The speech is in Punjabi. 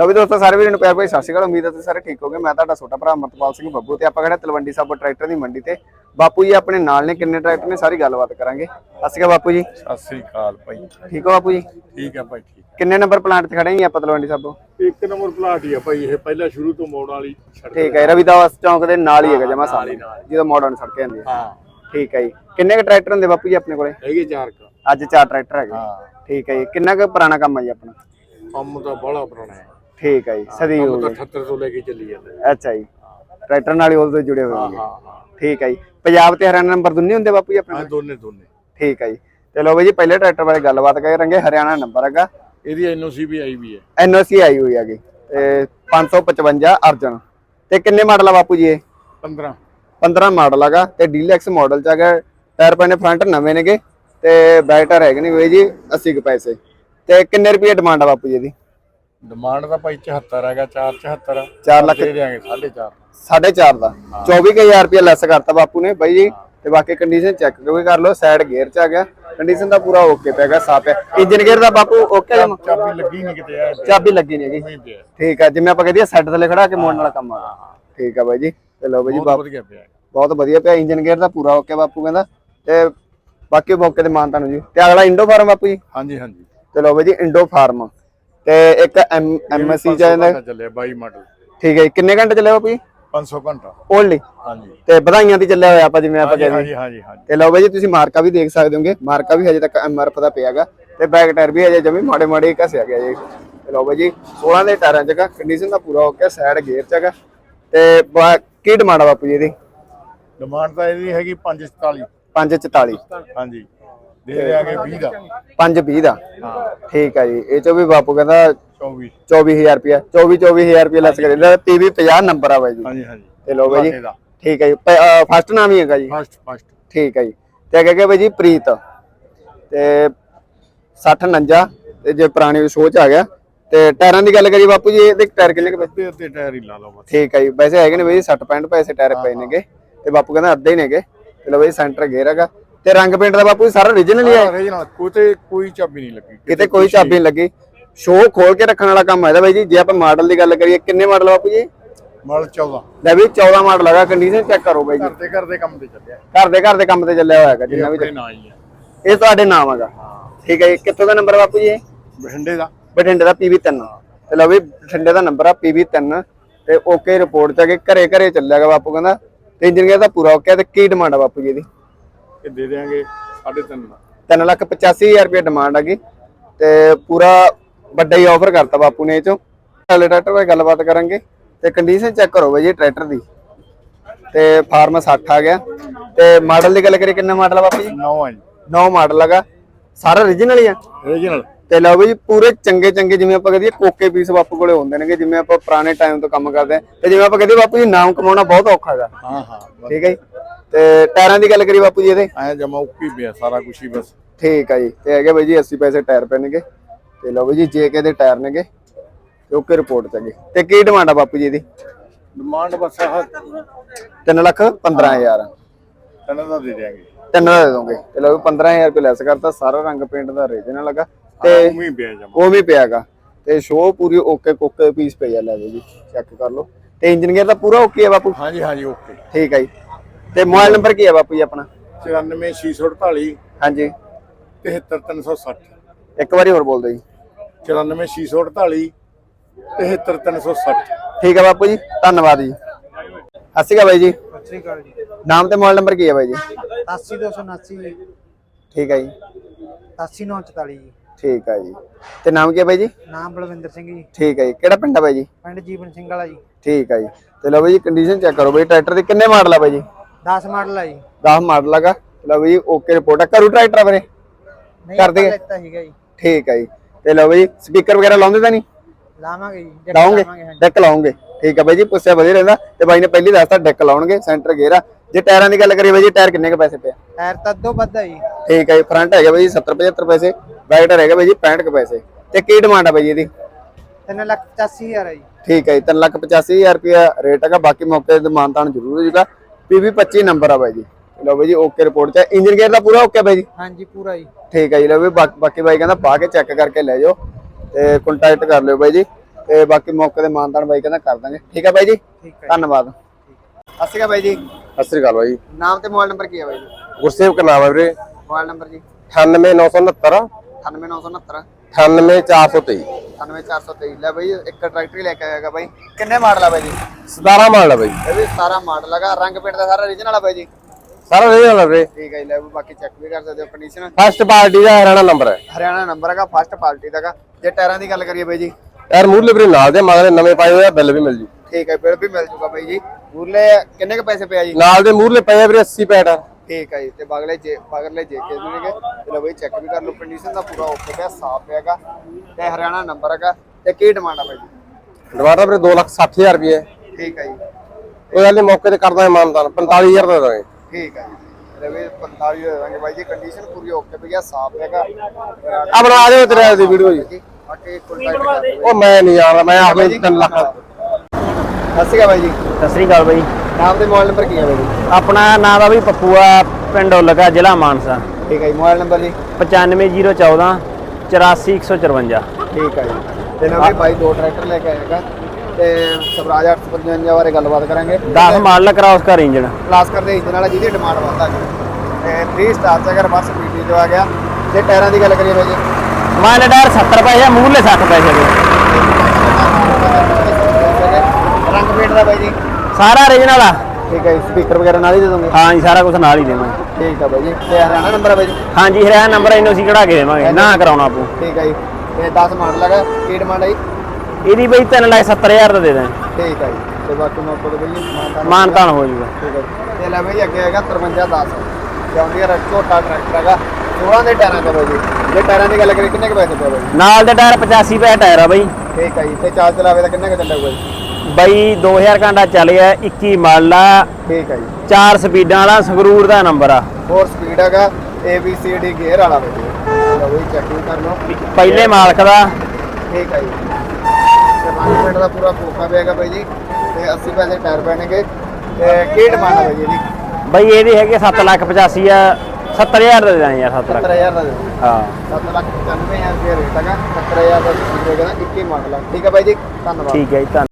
ਲਓ ਵੀ ਦੋਸਤੋ ਸਾਰੇ ਵੀਰਾਂ ਨੂੰ ਪਿਆਰ ਭਰੀ ਸਤਿ ਸ਼੍ਰੀ ਅਕਾਲ। ਉਮੀਦ ਹੈ ਤੁਸੀਂ ਸਾਰੇ ਠੀਕ ਹੋਗੇ ਮੈਂ ਤੁਹਾਡਾ ਛੋਟਾ ਭਰਾ ਅਮਰਪਾਲ ਸਿੰਘ ਬੱਬੂ ਤੇ ਆਪਾਂ ਖੜੇ ਤਲਵੰਡੀ ਸਾਬੋ ਟਰੈਕਟਰ ਦੀ ਮੰਡੀ ਤੇ। ਬਾਪੂ ਜੀ ਆਪਣੇ ਨਾਲ ਨੇ ਕਿੰਨੇ ਟਰੈਕਟਰ ਨੇ ਸਾਰੀ ਗੱਲਬਾਤ ਕਰਾਂਗੇ। ਸਤਿ ਸ਼੍ਰੀ ਅਕਾਲ ਬਾਪੂ ਜੀ। ਸਤਿ ਸ੍ਰੀ ਅਕਾਲ ਭਾਈ। ਠੀਕ ਹੋ ਬਾਪੂ ਜੀ? ਠੀਕ ਹੈ ਭਾਈ ਠੀਕ। ਕਿੰਨੇ ਨੰਬਰ ਪਲਾਂਟ ਤੇ ਖੜੇ ਜੀ ਆਪਾਂ ਤਲਵੰਡੀ ਸਾਬੋ ਇੱਕ ਨੰਬਰ ਪਲਾਟ ਹੀ ਆ ਭਾਈ ਇਹ ਪਹਿਲਾਂ ਸ਼ੁਰੂ ਤੋਂ ਮੋੜ ਵਾਲੀ ਸੜਕ ਠੀਕ ਹੈ ਰਵਿਦਾਸ ਚੌਂਕ ਦੇ ਨਾਲ ਹੀ ਹੈਗਾ ਜਮਾ ਸਾਹਮਣੇ। ਜਦੋਂ ਮਾਡਰਨ ਸੜਕ ਜਾਂਦੀ ਹੈ ਹਾਂ। ਠੀਕ ਹੈ ਜੀ। ਕਿੰਨੇ ਕੁ ਟਰੈਕਟਰ ਹੁੰਦੇ ਬਾਪੂ ਜੀ ਆਪਣੇ ਕੋਲੇ? ਹੈਗੇ ਚਾਰ ਕ। ਅੱਜ ਚਾਰ ਟਰੈਕਟਰ ਹੈਗੇ। ਹਾਂ। ਠੀਕ ਹੈ ਜੀ। ਕਿੰਨਾ ਕੁ ਪੁਰਾਣਾ ਕੰਮ ਹੈ ਜੀ ਆਪਣਾ? ਕੰਮ ਤਾਂ ਬੜਾ ਪੁਰਾਣਾ ਹੈ। ਠੀਕ ਹੈ ਜੀ ਸਦੀ ਹੋ ਗਈ 78 ਤੋਂ ਲੈ ਕੇ ਚੱਲੀ ਜਾਂਦਾ ਅੱਛਾ ਜੀ ਟਰੈਕਟਰ ਨਾਲ ਹੀ ਉਹਦੇ ਜੁੜੇ ਹੋਏ ਹਾਂ ਹੋਣਗੇ। ਹਾਂ ਹਾਂ। ਠੀਕ ਹੈ ਜੀ ਪੰਜਾਬ ਤੇ ਹਰਿਆਣਾ ਨੰਬਰ ਦੁੰਨੇ ਹੁੰਦੇ ਬਾਪੂ ਜੀ ਆਪਣੇ ਹਾਂ? ਦੋਨੇ ਦੋਨੇ। ਠੀਕ ਹੈ ਜੀ ਚਲੋ ਬਈ ਜੀ ਪਹਿਲੇ ਟਰੈਕਟਰ ਬਾਰੇ ਗੱਲਬਾਤ ਕਰਾਂਗੇ ਹਰਿਆਣਾ ਨੰਬਰ ਹੈਗਾ। ਇਹਦੀ ਐਨਓਸੀ ਵੀ ਆਈ ਵੀ ਹੈ। ਐਨਓਸੀ ਆਈ ਹੋਈ ਹੈਗੀ ਤੇ 555 ਅਰਜਨ। ਤੇ ਕਿੰਨੇ ਮਾਡਲ ਆ ਬਾਪੂ ਜੀ ਇਹ? 15 15 ਮਾਡਲ ਹੈਗਾ ਤੇ ਡੀਲੈਕਸ ਮਾਡਲ ਚ ਹੈਗਾ ਟਾਇਰ ਪੈਣੇ ਫਰੰਟ ਨਵੇਂ ਨੇਗੇ ਤੇ ਬੈਕ ਟਾਇਰ ਹੈਗੇ ਨੇ ਬਈ ਜੀ 80 ਕੁ ਪੈਸੇ। ਤੇ ਕਿੰਨੇ ਰੁਪਏ ਡਿਮਾਂਡ ਆ ਬਾਪੂ ਜੀ ਦੀ ਡਿਮਾਂਡ ਦਾ ਭਾਈ 74 ਹੈਗਾ 4 74 4 ਲੱਖ ਦੇ ਦਿਆਂਗੇ 4.5 4.5 ਦਾ। 24000 ਰੁਪਏ ਲੈਸ ਕਰਤਾ ਬਾਪੂ ਨੇ ਬਾਈ ਜੀ। ਤੇ ਬਾਕੀ ਕੰਡੀਸ਼ਨ ਚੈੱਕ ਵੀ ਕਰ ਲਓ ਸਾਈਡ ਗੇਅਰ ਚ ਆ ਗਿਆ। ਕੰਡੀਸ਼ਨ ਦਾ ਪੂਰਾ ਓਕੇ ਪਿਆਗਾ ਸਾਫ਼ ਹੈ ਇੰਜਨ ਗੇਅਰ ਦਾ ਬਾਪੂ ਓਕੇ ਜਮ ਚਾਬੀ ਲੱਗੀ ਨਹੀਂ ਕਿਤੇ ਆ ਚਾਬੀ ਲੱਗੀ ਨਹੀਂ ਹੈਗੀ। ਪਿਆ। ਠੀਕ ਹੈ ਜਿਵੇਂ ਆਪਾਂ ਕਹਦੇ ਸਾਈਡ ਥੱਲੇ ਖੜਾ ਕੇ ਮੋੜਨ ਵਾਲਾ ਕੰਮ ਆ। ਠੀਕ ਹੈ ਬਾਈ ਜੀ। ਚਲੋ ਬਾਈ ਜੀ ਬਹੁਤ ਵਧੀਆ ਪਿਆ। ਬਹੁਤ ਵਧੀਆ ਪਿਆ। ਇੰਜਨ ਗੇਅਰ ਦਾ ਪੂਰਾ ਓਕੇ ਬਾਪੂ ਕਹਿੰਦਾ। ਤੇ ਬਾਕੀ ਮੌਕੇ ਤੇ ਮਾਨ ਤੁਹਾਨੂੰ ਜੀ। ਤੇ ਅਗਲਾ ਇੰਡੋ ਫਾਰਮ ਬਾਪੂ ਜੀ। ਹਾਂਜੀ ਹਾਂਜੀ। ਚਲੋ ਬਾਈ ਜੀ ਇੰਡੋ ਫਾਰਮ ਤੇ ਇੱਕ ਐਮਐਸਸੀ ਚ ਘੰਟਾ ਚੱਲਿਆ 22 ਮਾਡਲ। ਠੀਕ ਹੈ ਜੀ। ਕਿੰਨੇ ਘੰਟੇ ਚੱਲੇ ਬਾਪੂ ਜੀ 500 ਘੰਟਾ। ਓਨਲੀ ਹਾਂਜੀ। ਤੇ ਵਧਾਈਆਂ ਦੀ ਚੱਲਿਆ ਹੋਇਆ ਆਪਾਂ ਜਿਵੇਂ ਆਪਾਂ ਹਾਂਜੀ ਕਹਿੰਦੇ। ਹਾਂਜੀ ਹਾਂਜੀ ਹਾਂਜੀ। ਤੇ ਲਓ ਬਾਈ ਜੀ ਤੁਸੀਂ ਮਾਰਕਾ ਵੀ ਦੇਖ ਸਕਦੇ ਹੋਗੇ। ਮਾਰਕਾ ਵੀ ਹਜੇ ਤੱਕ ਐਮਆਰਐਫ ਦਾ ਪਿਆਗਾ ਤੇ ਬੈਕ ਟਾਇਰ ਵੀ ਹਜੇ ਜਮੀ ਮਾੜੇ ਮਾੜੇ ਘਸਿਆ ਗਿਆ ਜੀ। ਤੇ ਲਓ ਬਾਈ ਜੀ 16 ਦੇ ਟਾਇਰਾਂ ਚ ਹੈਗਾ। ਕੰਡੀਸ਼ਨ ਦਾ ਪੂਰਾ ਓਕੇ ਸਾਈਡ ਗੇਅਰ ਚ ਹੈਗਾ। ਤੇ ਬਾ- ਕੀ ਡਿਮਾਂਡ ਆ ਬਾਪੂ ਜੀ ਇਹਦੀ? ਡਿਮਾਂਡ ਤਾਂ ਇਹਦੀ ਹੈਗੀ 544 544 ਹਾਂਜੀ। ਦੇ ਦੇਾਂਗੇ 20 ਦਾ। 520 ਦਾ। ਹਾਂ ਠੀਕ ਆ ਜੀ। ਇਹ ਚੋਂ ਵੀ ਬਾਪੂ ਕਹਿੰਦਾ 24 24000 ਰੁਪਿਆ 24 24000 ਰੁਪਿਆ ਲੈਸ ਕਰ। ਦਿੰਦਾ ਪੀਵੀ 50 ਨੰਬਰ ਆ ਬਾਈ ਜੀ। ਹਾਂਜੀ ਹਾਂਜੀ। ਤੇ ਲਓ ਬਾਈ ਜੀ। ਠੀਕ ਹੈ ਜੀ। ਫਸਟ ਨਾਮ ਹੀ ਹੈਗਾ ਜੀ। ਫਸਟ ਫਸਟ ਠੀਕ ਹੈ ਜੀ। ਤੇ ਅੱਗੇ ਅੱਗੇ ਬਾਈ ਜੀ ਪ੍ਰੀਤ। ਤੇ 60 49 ਤੇ ਜੇ ਪੁਰਾਣੀ ਸੋਚ ਆ ਗਿਆ। ਤੇ ਟਾਇਰਾਂ ਦੀ ਗੱਲ ਕਰੀ ਬਾਪੂ ਜੀ ਇਹਦੇ ਟਾਇਰ ਕਿੰਨੇ ਟਾਇਰ ਹੀ ਲਾ ਲਓ ਠੀਕ ਹੈ ਜੀ। ਵੈਸੇ ਹੈਗੇ ਨੇ ਬਾਈ 60 65 ਪੈਸੇ ਟਾਇਰ ਪਏ ਨੇਗੇ। ਤੇ ਬਾਪੂ ਕਹਿੰਦਾ ਅੱਧੇ ਹੀ ਨੇਗੇ। ਤੇ ਲਓ ਬਾਈ ਸੈਂਟਰ ਗੇਅਰ ਹੈਗਾ। ਤੇ ਰੰਗ ਪੇਂਟ ਦਾ ਬਾਪੂ ਜੀ ਸਾਰਾ origignal ਹੀ ਹੈ ਓਰੀਜਨਲ ਕੋਈ ਤੇ ਕੋਈ ਚਾਬੀ ਨਹੀਂ ਲੱਗੀ ਕਿਤੇ ਕੋਈ ਚਾਬੀ ਨਹੀਂ। ਲੱਗੀ। ਸ਼ੋਅ ਖੋਲ ਕੇ ਰੱਖਣ ਵਾਲਾ ਕੰਮ ਹੈ ਇਹਦਾ ਬਾਈ ਜੀ। ਜੇ ਆਪਾਂ ਮਾਡਲ ਦੀ ਗੱਲ ਕਰੀਏ ਕਿੰਨੇ ਮਾਡਲ ਬਾਪੂ ਜੀ? ਮਾਡਲ 14 ਲੈ ਵੀ 14 ਮਾਡਲ ਹੈਗਾ ਕੰਡੀਸ਼ਨ ਚੈੱਕ ਕਰੋ ਬਾਈ ਜੀ। ਘਰ ਦੇ ਘਰ ਦੇ ਕੰਮ ਤੇ ਚੱਲਿਆ। ਘਰ ਦੇ ਘਰ ਦੇ ਕੰਮ ਤੇ ਚੱਲਿਆ ਹੋਇਆ ਹੈਗਾ ਜਿੰਨਾ ਵੀ ਇਹ ਤੁਹਾਡੇ ਨਾਮ ਹੈਗਾ। ਠੀਕ ਹੈ ਜੀ। ਕਿੱਥੋਂ ਦਾ ਨੰਬਰ ਬਾਪੂ ਜੀ ਬਠਿੰਡੇ ਦਾ। ਬਠਿੰਡੇ ਦਾ PV3 ਤੇ ਲਓ ਵੀ ਬਠਿੰਡੇ ਦਾ ਨੰਬਰ ਆ PV3 ਤੇ ਓਕੇ ਰਿਪੋਰਟ ਚ ਆ ਕੇ ਘਰੇ ਘਰੇ ਚੱਲਿਆਗਾ ਬਾਪੂ ਕਹਿੰਦਾ। ਤੇ ਇੰਜਨ ਦਾ ਪੂਰਾ ਓਕੇ ਤੇ ਕੀ ਡਿਮਾਂਡ ਆ ਬਾਪੂ ਜੀ ਇਹਦੀ? ਇਹ ਦੇ ਦੇਾਂਗੇ 3.5 ਦਾ 3 ਲੱਖ 85000 ਰੁਪਏ ਡਿਮਾਂਡ ਹੈਗੀ ਤੇ ਪੂਰਾ ਵੱਡਾ ਹੀ ਆਫਰ ਕਰਤਾ ਬਾਪੂ ਨੇ ਇਹ ਚੋਂ। ਅਗਲੇ ਟਰੈਕਟਰ ਬਾਰੇ ਗੱਲਬਾਤ ਕਰਾਂਗੇ ਤੇ ਕੰਡੀਸ਼ਨ ਚੈੱਕ ਕਰੋ ਬਾਈ ਜੀ ਟਰੈਕਟਰ ਦੀ। ਤੇ ਫਾਰਮ 60 ਆ ਗਿਆ। ਤੇ ਮਾਡਲ ਦੀ ਗੱਲ ਕਰੀਏ ਕਿੰਨਾ ਮਾਡਲ ਆ ਬਾਪੂ ਜੀ? ਨੌ ਹੈ ਜੀ। 9 ਮਾਡਲ ਹੈਗਾ। ਸਾਰਾ origignal ਹੀ ਆ? ਓਰੀਜਨਲ ਤੇ ਲਓ ਵੀ ਪੂਰੇ ਚੰਗੇ ਚੰਗੇ ਜਿਵੇਂ ਆਪਾਂ ਕਹਦੇ ਕੋਕੇ ਪੀਸ ਬਾਪੂ ਕੋਲੇ ਹੁੰਦੇ ਨੇਗੇ ਜਿਵੇਂ ਆਪਾਂ ਪੁਰਾਣੇ ਟਾਈਮ ਤੋਂ ਕੰਮ ਕਰਦੇ ਆ। ਤੇ ਜਿਵੇਂ ਆਪਾਂ ਕਹਦੇ ਬਾਪੂ ਜੀ ਨਾਮ ਕਮਾਉਣਾ ਬਹੁਤ ਔਖਾ ਹੈਗਾ। ਹਾਂ ਹਾਂ। ਠੀਕ ਹੈ ਜੀ। ਤੇ ਟਾਇਰਾਂ ਦੀ ਗੱਲ ਕਰੀ ਬਾਪੂ ਜੀ ਇਹਦੇ? ਐ ਜਮਾ ਉੱਪੀ ਪਿਆ ਸਾਰਾ ਕੁਝ ਹੀ ਬਸ। ਠੀਕ ਹੈ ਜੀ। ਤੇ ਹੈਗੇ ਬਾਈ ਜੀ 80 ਪੈਸੇ ਟਾਇਰ ਪੈਣਗੇ। ਤੇ ਲਓ ਬਾਈ ਜੀ ਜੇਕੇ ਦੇ ਟਾਇਰ ਨੇਗੇ ਓਕੇ ਰਿਪੋਰਟ ਚੱਗੇ ਤੇ ਕੀ ਡਿਮਾਂਡ ਆ ਬਾਪੂ ਜੀ ਇਹਦੀ? ਡਿਮਾਂਡ ਬਸ ਆਹ 3 ਲੱਖ 15000 ਤਨ ਦਾ ਦੇ ਦੇਾਂਗੇ ਤਿੰਨ ਦਾ ਦੇ ਦੋਗੇ। ਤੇ ਲਓ ਵੀ 15000 ਰੁਪਏ ਲੈਸ ਕਰਤਾ ਸਾਰਾ ਰੰਗ ਪੇਂਟ ਦਾ ਰੀਜਨਲ ਲੱਗਾ ਤੇ ਪਿਆ ਜਮਾ। ਉਹ ਵੀ ਪਿਆਗਾ ਤੇ ਸ਼ੋ ਪੂਰੀ ਓਕੇ ਕੋਕੇ ਪੀਸ ਪਈ ਆ ਲੈ ਜੀ ਚੈੱਕ ਕਰ ਲਓ। ਤੇ ਇੰਜਨ ਗੇਅਰ ਦਾ ਪੂਰਾ ਓਕੇ ਆ ਬਾਪੂ? ਹਾਂਜੀ ਹਾਂਜੀ ਓਕੇ। ਠੀਕ ਹੈ ਜੀ। ਤੇ ਮੋਬਾਈਲ ਨੰਬਰ ਕੀ ਹੈ ਬਾਪੂ ਜੀ ਆਪਣਾ? 94648 ਹਾਂਜੀ। 73360 ਇੱਕ ਵਾਰੀ ਹੋਰ ਬੋਲ ਦਿਓ ਜੀ 94648 73360 ਠੀਕ ਹੈ ਬਾਪੂ ਜੀ ਧੰਨਵਾਦ ਜੀ। ਸਤਿ ਸ਼੍ਰੀ ਅਕਾਲ ਬਾਈ ਜੀ। ਸਤਿ ਸ੍ਰੀ ਅਕਾਲ ਜੀ ਨਾਮ ਤੇ ਮੋਬਾਈਲ ਨੰਬਰ ਕੀ ਹੈ ਬਾਈ ਜੀ? 80279 ਠੀਕ ਹੈ ਜੀ। 80944 ਜੀ। ਠੀਕ ਹੈ ਜੀ। ਤੇ ਨਾਮ ਕੀ ਹੈ ਬਾਈ ਜੀ? ਨਾਮ ਬਲਵਿੰਦਰ ਸਿੰਘ ਜੀ। ਠੀਕ ਹੈ ਜੀ। ਕਿਹੜਾ ਪਿੰਡ ਹੈ ਬਾਈ ਜੀ? ਪਿੰਡ ਜੀਵਨ ਸਿੰਘ ਵਾਲਾ ਜੀ। ਠੀਕ ਹੈ ਜੀ। ਤੇ ਲਓ ਬਾਈ ਜੀ ਕੰਡੀਸ਼ਨ ਚੈੱਕ ਕਰੋ ਬਾਈ ਟਰੈਕਟਰ ਦੀ ਕਿੰਨੇ ਮਾਡਲ ਆ ਬਾਈ ਜੀ? 10 ਮਾਡਲ ਆ ਜੀ। 10 ਮਾਡਲ ਹੈਗਾ। ਲਓ ਜੀ ਓਕੇ ਰਿਪੋਰਟ ਹੈ ਕਰੂ ਟਰੈਕਟਰ ਵੀਰੇ? ਨਹੀਂ ਕਰ? ਲੈਤਾ ਸੀਗਾ ਜੀ। ਠੀਕ ਹੈ ਜੀ। ਤੇ ਲਓ ਬਾਈ ਸਪੀਕਰ ਵਗੈਰਾ ਲਾਉਂਦੇ ਤਾਂ ਨਹੀਂ? ਲਾਵਾਂਗੇ ਜੀ ਲਾਉਂਗੇ ਡੈਕ ਲਾਉਂਗੇ ਠੀਕ ਹੈ ਬਾਈ ਜੀ ਪੁੱਛਿਆ ਵਧੀਆ ਰਹਿੰਦਾ। ਤੇ ਬਾਈ ਨੇ ਪਹਿਲੀ ਦੱਸਤਾ ਡੈਕ ਲਾਉਣਗੇ ਸੈਂਟਰ ਗੇਅਰ ਆ। ਜੇ ਟਾਇਰਾਂ ਦੀ ਗੱਲ ਕਰੀਏ ਬਾਈ ਜੀ ਟਾਇਰ ਕਿੰਨੇ ਕ ਪੈਸੇ ਪਿਆ? ਟਾਇਰ ਤਾਂ ਅੱਧੋ ਵੱਧ ਆ ਜੀ। ਠੀਕ ਹੈ ਜੀ ਫਰੰਟ ਹੈਗਾ ਬਾਈ ਜੀ 70 75 ਪੈਸੇ। ਟਾਇਰ ਹੈਗਾ ਬਾਈ ਜੀ 65 ਕ ਪੈਸੇ। ਤੇ ਕੀ ਡਿਮਾਂਡ ਆ ਬਾਈ ਜੀ ਇਹਦੀ? 3 ਲੱਖ 85 ਹਜ਼ਾਰ ਆ ਜੀ। ਠੀਕ ਹੈ ਜੀ 385000 ਰੁਪਇਆ ਰੇਟ ਹੈਗਾ। ਬਾਕੀ ਮੌਕੇ ਤੇ ਮਾਨਤਾਨ ਜ਼ਰੂਰ ਹੋ ਜਾਊਗਾ ਪੀਵੀ 25 ਨੰਬਰ ਆ ਬਾਈ ਜੀ। ਲਓ ਬਾਈ ਜੀ ਓਕੇ ਰਿਪੋਰਟ ਚ ਇੰਜਨ ਗੇਅਰ ਦਾ ਪੂਰਾ ਓਕੇ ਬਾਈ ਜੀ? ਹਾਂਜੀ ਪੂਰਾ ਜੀ। ਠੀਕ ਹੈ ਜੀ। ਲਓ ਵੀ ਬਾਕ- ਬਾਈ ਕਹਿੰਦਾ ਪਾ ਕੇ ਚੈੱਕ ਕਰਕੇ ਲੈ ਜਾਓ ਤੇ ਕੰਟੈਕਟ ਕਰ ਲਿਓ ਬਾਈ ਜੀ। ਤੇ ਬਾਕੀ ਮੌਕੇ ਤੇ ਮਾਨਦਾਨ ਬਾਈ ਕਹਿੰਦਾ ਕਰ ਦਾਂਗੇ। ਠੀਕ ਹੈ ਬਾਈ ਜੀ? ਧੰਨਵਾਦ। ਸਤਿ ਸ਼੍ਰੀ ਅਕਾਲ ਬਾਈ ਜੀ। ਸਤਿ ਸ੍ਰੀ ਅਕਾਲ ਬਾਈ। ਨਾਮ ਤੇ ਮੋਬਾਈਲ ਨੰਬਰ ਕੀ ਹੈ ਬਾਈ ਜੀ? ਗੁਰਸੇਵ ਨਾਮ ਹੈ ਵੀਰੇ। ਮੋਬਾਈਲ ਨੰਬਰ ਜੀ। 98969 98969 98423 98423 ਲੈ ਬਾਈ ਇੱਕ ਟਰੈਕਟਰ ਹੀ ਲੈ ਕੇ ਆਏਗਾ ਬਾਈ। ਕਿੰਨੇ ਮਾਡਲ ਆ ਬਾਈ ਜੀ? 17 ਮਾਡਲ ਹੈ ਬਾਈ। ਇਹ ਵੀ ਸਾਰਾ ਮਾਡਲ ਹੈਗਾ। ਰੰਗ ਪੇਂਟ ਦਾ ਸਾਰਾ origignal ਆ ਬਾਈ ਜੀ? ਸਾਰਾ ਰੀਜਨਲ ਹੈ ਵੀਰੇ ਠੀਕ ਹੈ ਲੈ ਬਾਕੀ ਚੈੱਕ ਵੀ ਕਰ ਸਕਦੇ ਹੋ ਕੰਡੀਸ਼ਨ ਫਸਟ ਪਾਰਟੀ ਦਾ ਹਰਿਆਣਾ ਨੰਬਰ ਹੈ ਹਰਿਆਣਾ ਨੰਬਰ ਹੈਗਾ ਫਸਟ ਪਾਰਟੀ ਦਾਗਾ ਜੇ ਟਾਇਰਾਂ ਦੀ ਗੱਲ ਕਰੀਏ ਬਾਈ ਜੀ। ਯਾਰ ਮੂਰਲੇ ਵੀਰੇ ਨਾਲ ਦੇ ਮਗਰ ਨਵੇਂ ਪਾਏ ਹੋਏ ਆ ਬਿੱਲ ਵੀ ਮਿਲ ਜੂ। ਠੀਕ ਹੈ ਬਿੱਲ ਵੀ ਮਿਲ ਜੂਗਾ ਬਾਈ ਜੀ। ਉਰਲੇ ਕਿੰਨੇ ਕ ਪੈਸੇ ਪਿਆ ਜੀ? ਨਾਲ ਦੇ ਮੂਰਲੇ ਪਏ ਆ ਵੀਰੇ 80 ਪੈਟ ਆ ਠੀਕ ਹੈ ਜੀ ਤੇ ਬਗਲੇ ਜੇ ਬਗਲੇ ਜੇ ਕੇ ਦੇਣਗੇ ਤੇ ਲਓ ਬਾਈ ਚੈੱਕ ਵੀ ਕਰ ਲਓ ਕੰਡੀਸ਼ਨ ਦਾ ਪੂਰਾ ਓਕੇ ਪਿਆ ਸਾਫ਼ ਪਿਆਗਾ ਤੇ ਹਰਿਆਣਾ ਨੰਬਰ ਹੈਗਾ। ਤੇ ਕੀ ਡਿਮਾਂਡ ਆ ਬਾਈ ਜੀ ਡਿਮਾਂਡ ਵੀਰੇ 260000 ਰੁਪਏ। ਠੀਕ ਹੈ ਜੀ। ਗੱਲ ਨਹੀਂ ਮੌਕੇ ਤੇ ਕਰਦਾ ਮਾਨਦਾਨ 45000 ਦਾ ਦਾਂਗੇ। ਠੀਕ ਹੈ ਜੀ। ਲੈ ਵੀ 45 ਦੇ ਦਾਂਗੇ ਬਾਈ ਜੀ। ਕੰਡੀਸ਼ਨ ਪੂਰੀ ਓਕੇ ਪਿਆ ਸਾਫ਼ ਪਿਆਗਾ ਆ ਬਣਾ ਦਿਓ ਤੇਰੇ ਦੀ ਵੀਡੀਓ ਜੀ। ਉਹ ਮੈਂ ਨਹੀਂ ਯਾਰ ਮੈਂ ਆਪਣੇ 3 ਲੱਖ ਸਤਿ ਸ਼੍ਰੀ ਅਕਾਲ ਬਾਈ ਜੀ। ਸਤਿ ਸ੍ਰੀ ਅਕਾਲ ਬਾਈ ਨਾਮ ਤੇ ਮੋਬਾਈਲ ਨੰਬਰ ਕੀ ਹੈ ਬਾਈ ਜੀ? ਆਪਣਾ ਨਾਮ ਆ ਬਈ ਪੱਪੂ ਆ ਪਿੰਡ ਉਲਗਾ ਜ਼ਿਲ੍ਹਾ ਮਾਨਸਾ। ਠੀਕ ਹੈ ਜੀ ਮੋਬਾਈਲ ਨੰਬਰ ਜੀ? 95014 84154 ਠੀਕ ਹੈ ਜੀ। ਤੇ ਨਾ ਵੀ ਬਾਈ ਦੋ ਟਰੈਕਟਰ ਲੈ ਕੇ ਆਏਗਾ ਤੇ ਸਵਰਾਜ 855 ਬਾਰੇ ਗੱਲਬਾਤ ਕਰਾਂਗੇ। 10 ਮਾਡਲ ਕਰਾਉਸ ਕਰ ਇੰਜਣ। ਕਲਾਸ ਕਰਦੇ ਇੰਜਨ ਵਾਲਾ ਜਿਹਦੀ ਡਿਮਾਂਡ ਵੱਧਦਾ ਤੇ 3 ਸਟਾਰ ਚ ਅਗਰ ਬੱਸ ਪੀਟੀ ਜੋ ਆ ਗਿਆ। ਤੇ ਟਾਇਰਾਂ ਦੀ ਗੱਲ ਕਰੀਏ ਬਾਈ ਜੀ। ਮਾਲ ਡਾਰ 70 ਪੈਸੇ ਮੂਹਰਲੇ 60 ਪੈਸੇ ਦੇ। ਰੰਗ ਪੇਂਟ ਦਾ ਬਾਈ ਜੀ। ਸਾਰਾ ਓਰੀਜਨਲ ਆ। ਠੀਕ ਹੈ ਸਪੀਕਰ ਵਗੈਰਾ ਨਾਲ ਹੀ ਦੇ ਦੋਗੇ? ਹਾਂ ਜੀ ਸਾਰਾ ਕੁਝ ਨਾਲ ਹੀ ਦੇਵਾਂਗੇ। ਠੀਕ ਹੈ ਬਾਈ ਜੀ ਤੇ ਹਰਿਆਣਾ ਨੰਬਰ ਹੈ ਬਾਈ ਜੀ। ਹਾਂ ਜੀ ਹਰਿਆਣਾ ਨੰਬਰ ਇਹਨੂੰ ਅਸੀਂ ਕਢਾ ਕੇ ਦੇਵਾਂਗੇ। ਨਾ ਕਰਾਉਣਾ ਪਊ। ਠੀਕ ਹੈ ਜੀ ਤੇ 10 ਮਾਡਲ ਹੈਗਾ ਕੀ ਡਿਮਾਂਡ ਹੈ ਜੀ। ਇਹਦੀ ਬਈ 370000 ਦਾ ਦੇ ਦਾਂ ਠੀਕ ਹੈ ਜੀ ਤੇ ਬਾਕੀ ਮੌਕੇ ਤੇ ਬਾਈ ਮਾਨਤਾਨ ਹੋ ਜਾਊਗਾ। ਠੀਕ ਹੈ। ਤੇ ਲੈ ਬਾਈ ਅੱਗੇ ਹੈਗਾ 5310 ਜੌਂਡੀਅਰ ਛੋਟਾ ਟਰੈਕਟਰ ਹੈਗਾ। 16 ਦੇ ਟਾਇਰਾਂ ਬਾਈ ਜੀ। ਜੇ ਟਾਇਰਾਂ ਦੀ ਗੱਲ ਕਰੀਏ ਕਿੰਨੇ ਕੁ ਪੈਸੇ ਜੀ? ਨਾਲ ਦੇ ਟਾਇਰ 85 ਪੈ ਟਾਇਰ ਆ ਬਈ। ਠੀਕ ਹੈ ਜੀ ਤੇ ਚਾਰਜ ਚਲਾਵੇ ਤਾਂ ਕਿੰਨੇ ਕੁ ਚੱਲੇਗਾ ਜੀ? ਬਈ 2000 ਘੰਟਾ ਚੱਲਿਆ 21 ਮਾਡਲ ਠੀਕ ਹੈ ਜੀ। ਚਾਰ ਸਪੀਡਾਂ ਵਾਲਾ ਸੰਗਰੂਰ ਦਾ ਨੰਬਰ ਆ। 4 ਸਪੀਡ ਹੈਗਾ C D ਗੇਅਰ ਵਾਲਾ ਬਾਈ ਜੀ ਲਓ ਵੀ ਚੈੱਕ ਵੀ ਕਰ ਲਓ। ਪਹਿਲੇ ਮਾਲਕ ਦਾ। ਠੀਕ ਹੈ ਜੀ। ਤੇ 5 ਮਿੰਟ ਦਾ ਪੂਰਾ ਖੋਖਾ ਵੀ ਹੈਗਾ ਬਾਈ ਜੀ। ਤੇ 80 ਪੈਸੇ ਟਾਇਰ ਪੈਣਗੇ। ਤੇ ਕੀ ਡਿਮਾਂਡ ਹੈ ਬਾਈ ਜੀ ਇਹਦੀ? ਬਈ ਇਹਦੀ ਹੈਗੀ 7 ਲੱਖ 85 ਆ। 70000 ਦੇ ਦਾਂ ਯਾਰ 7 ਲੱਖ। 70000 ਦਾ ਹਾਂ। 7 ਲੱਖ 95000 ਰੁਪਏ ਰੇਟ ਹੈਗਾ। 70000 ਦਾ ਦੇ ਦੇਗਾ 21 ਮਾਡਲ ਆ। ਠੀਕ ਹੈ ਬਾਈ ਜੀ ਧੰਨਵਾਦ। ਠੀਕ ਹੈ ਜੀ ਧੰਨ